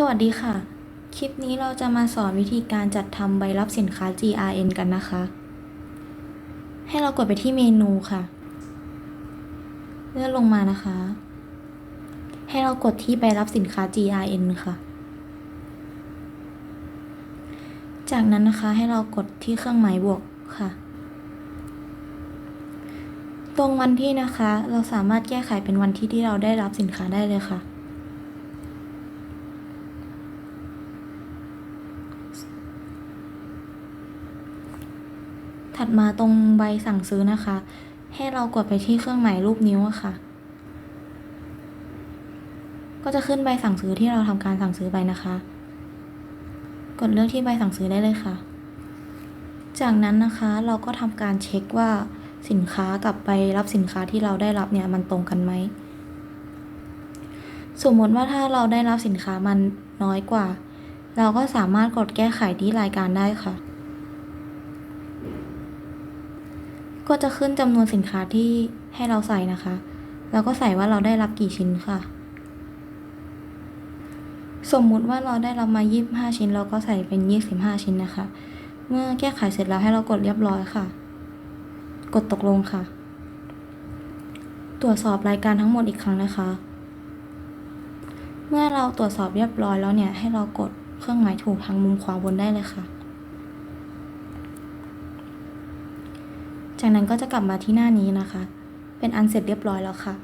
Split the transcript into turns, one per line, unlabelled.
สวัสดีค่ะ คลิปนี้เราจะมาสอนวิธีการจัดทำใบรับสินค้า GRN กันนะคะ ให้เรากดไปที่เมนูค่ะ เลื่อนลงมานะคะ ให้เรากดที่ใบรับสินค้า GRN ค่ะ จากนั้นนะคะให้เรากดที่เครื่องหมายบวกค่ะ ตรงวันที่นะคะ เราสามารถแก้ไขเป็นวันที่ที่เราได้รับสินค้าได้เลยค่ะ ถัดมาตรงใบสั่งซื้อนะคะ ให้เรากดไปที่เครื่องหมายรูปนิ้วอะค่ะ ก็จะขึ้นใบสั่งซื้อที่เราทำการสั่งซื้อไปนะคะ กดเลือกที่ใบสั่งซื้อได้เลยค่ะ จากนั้นนะคะเราก็ทำการเช็คว่าสินค้ากับใบรับสินค้าที่เราได้รับเนี่ยมันตรงกันไหม สมมติว่าถ้าเราได้รับสินค้ามันน้อยกว่า เราก็สามารถกดแก้ไขที่รายการได้ค่ะ ก็จะขึ้นจำนวนสินค้าที่ให้เราใส่นะคะ แล้วก็ใส่ว่าเราได้รับกี่ชิ้นค่ะ สมมุติว่าเราได้รับมา 25 ชิ้น เราก็ใส่เป็น 25 ชิ้นนะคะ เมื่อแก้ไขเสร็จแล้วให้เรากดเรียบร้อยค่ะ กดตกลงค่ะ ตรวจสอบรายการทั้งหมดอีกครั้งนะคะ เมื่อเราตรวจสอบเรียบร้อยแล้วเนี่ยให้เรากดเครื่องหมายถูกทางมุมขวาบนได้เลยค่ะ จากนั้นก็จะกลับมาที่หน้านี้นะคะ เป็นอันเสร็จเรียบร้อยแล้วค่ะ